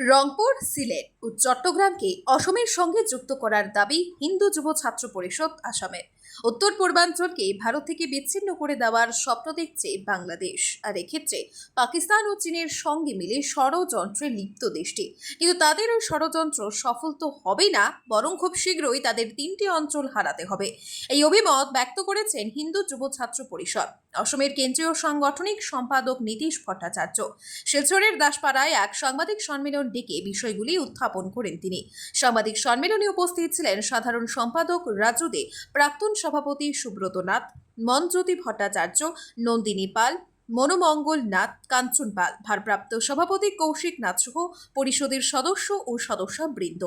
রংপুর সিলেট। চট্টগ্রামকে অসমের সঙ্গে যুক্ত করার দাবি হিন্দু যুব ছাত্র পরিষদ আসামের উত্তর পূর্বাঞ্চলকে ভারত থেকে বিচ্ছিন্ন করে দেওয়ার স্বপ্ন দেখছে বাংলাদেশ। আর এক্ষেত্রে পাকিস্তান ও চীনের সঙ্গে মিলে ষড়যন্ত্রে লিপ্ত দেশটি। কিন্তু তাদের ওই ষড়যন্ত্র সফল তো হবেই না, বরং খুব শীঘ্রই তাদের তিনটি অঞ্চল হারাতে হবে। এই অভিমত ব্যক্ত করেছেন হিন্দু যুব ছাত্র পরিষদ। অসমের কেন্দ্রীয় সাংগঠনিক সম্পাদক নীতিশ ভট্টাচার্য। শিলচরের দাসপাড়ায় এক সাংবাদিক সম্মেলন ডেকে বিষয়গুলি উত্থাপন করেন তিনি সাংবাদিক সম্মেলনে উপস্থিত ছিলেন সাধারণ সম্পাদক রাজু দে প্রাক্তন সভাপতি সুব্রত নাথ মনজ্যোতি ভট্টাচার্য নন্দিনী পাল মনোমঙ্গল নাথ কাঞ্চন পাল ভারপ্রাপ্ত সভাপতি কৌশিক নাথ সহ পরিষদের সদস্য ও সদস্য বৃন্দ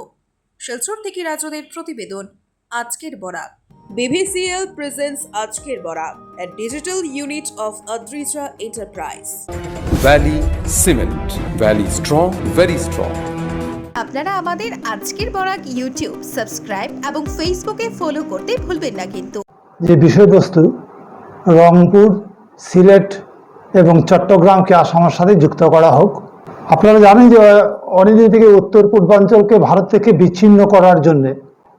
শিলচর থেকে রাজদের প্রতিবেদন আজকের বরাক BBCL presents আজকের Barak a digital unit of Adrija Enterprise. Valley Cement. Valley strong, very strong. আপনারা আমাদের আজকের বরাক ইউটিউব সাবস্ক্রাইব এবং ফেসবুকে ফলো করতে ভুলবেন না কিন্তু। যে বিষয়বস্তু রংপুর, সিলেট এবং চট্টগ্রামকে আসামের সাথে যুক্ত করা হোক, আপনারা জানেন যে অনেকদিন থেকে উত্তর পূর্বাঞ্চলকে ভারত থেকে বিচ্ছিন্ন করার জন্য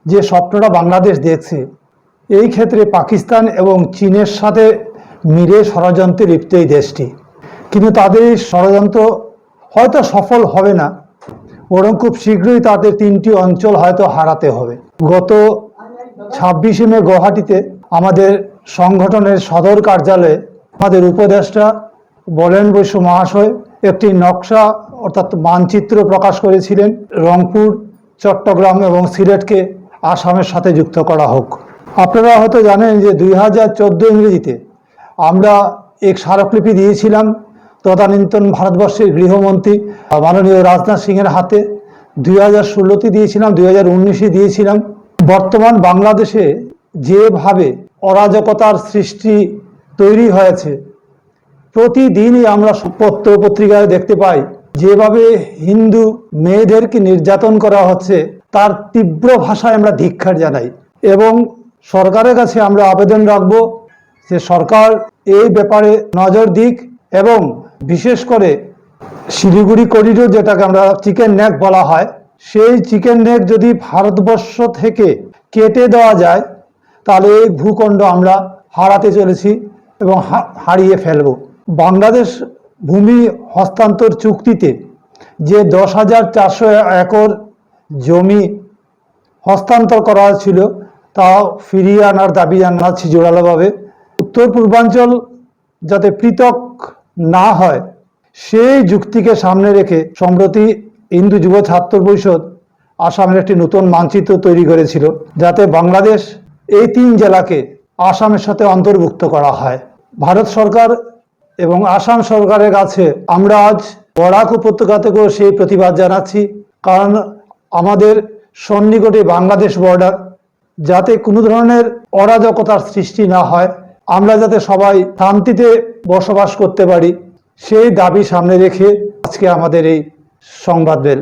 যে স্বপ্নটা বাংলাদেশ দেখছে এই ক্ষেত্রে পাকিস্তান এবং চীনের সাথে মিলে ষড়যন্ত্রে লিপ্ত এই দেশটি কিন্তু তাদের এই ষড়যন্ত্র হয়তো সফল হবে না বরং খুব শীঘ্রই তাদের তিনটি অঞ্চল হয়তো হারাতে হবে। গত ছাব্বিশে মে গুয়াহাটিতে আমাদের সংগঠনের সদর কার্যালয়ে আমাদের উপদেষ্টা বলেন বৈশ্য মহাশয়, একটি নকশা অর্থাৎ মানচিত্র প্রকাশ করেছিলেন রংপুর, চট্টগ্রাম এবং সিলেটকে আসামের সাথে যুক্ত করা হোক। আপনারা হয়তো জানেন যে দুই হাজার চোদ্দ ইংরেজিতে আমরা এক স্মারকলিপি দিয়েছিলাম তদানীন্তন ভারতবর্ষের গৃহমন্ত্রী মাননীয় রাজনাথ সিংয়ের হাতে দুই হাজার ষোলোতে দিয়েছিলাম, দুই হাজার উনিশে দিয়েছিলাম। বর্তমান বাংলাদেশে যেভাবে অরাজকতার সৃষ্টি তৈরি হয়েছে, প্রতিদিনই আমরা পত্র পত্রিকায় দেখতে পাই যেভাবে হিন্দু মেয়েদেরকে নির্যাতন করা হচ্ছে, তার তীব্র ভাষায় আমরা ধিক্ষার জানাই এবং সরকারের কাছে আমরা আবেদন রাখব যে সরকার এই ব্যাপারে নজর দিক এবং বিশেষ করে শিলিগুড়ি করিডোর যেটাকে আমরা চিকেন নেক বলা হয়, সেই চিকেন নেক যদি ভারতবর্ষ থেকে কেটে দেওয়া যায়, তাহলে এই ভূখণ্ড আমরা হারাতে চলেছি এবং হারিয়ে ফেলব। বাংলাদেশ ভূমি হস্তান্তর চুক্তিতে যে দশ হাজার চারশো একর জমি হস্তান্তর করা ছিল তা ফিরিয়ে আনার দাবি জানাচ্ছি জোরালোভাবে। উত্তর পূর্বাঞ্চল যাতে পৃথক না হয়। সেই যুক্তিকে সামনে রেখে সম্প্রতি হিন্দু যুব ছাত্র পরিষদ আসামের একটি নতুন মানচিত্র তৈরি করেছিল, যাতে বাংলাদেশ এই তিন জেলাকে আসামের সাথে অন্তর্ভুক্ত করা হয়। ভারত সরকার এবং আসাম সরকারের কাছে আমরা আজ বরাক উপত্যকা থেকেও সেই প্রতিবাদ জানাচ্ছি, কারণ আমাদের সন্নিকটে বাংলাদেশ বর্ডার যাতে কোনো ধরনের অরাজকতার সৃষ্টি না হয়। আমরা যাতে সবাই শান্তিতে বসবাস করতে পারি, সেই দাবি সামনে রেখে আজকে আমাদের এই সংবাদ বেল।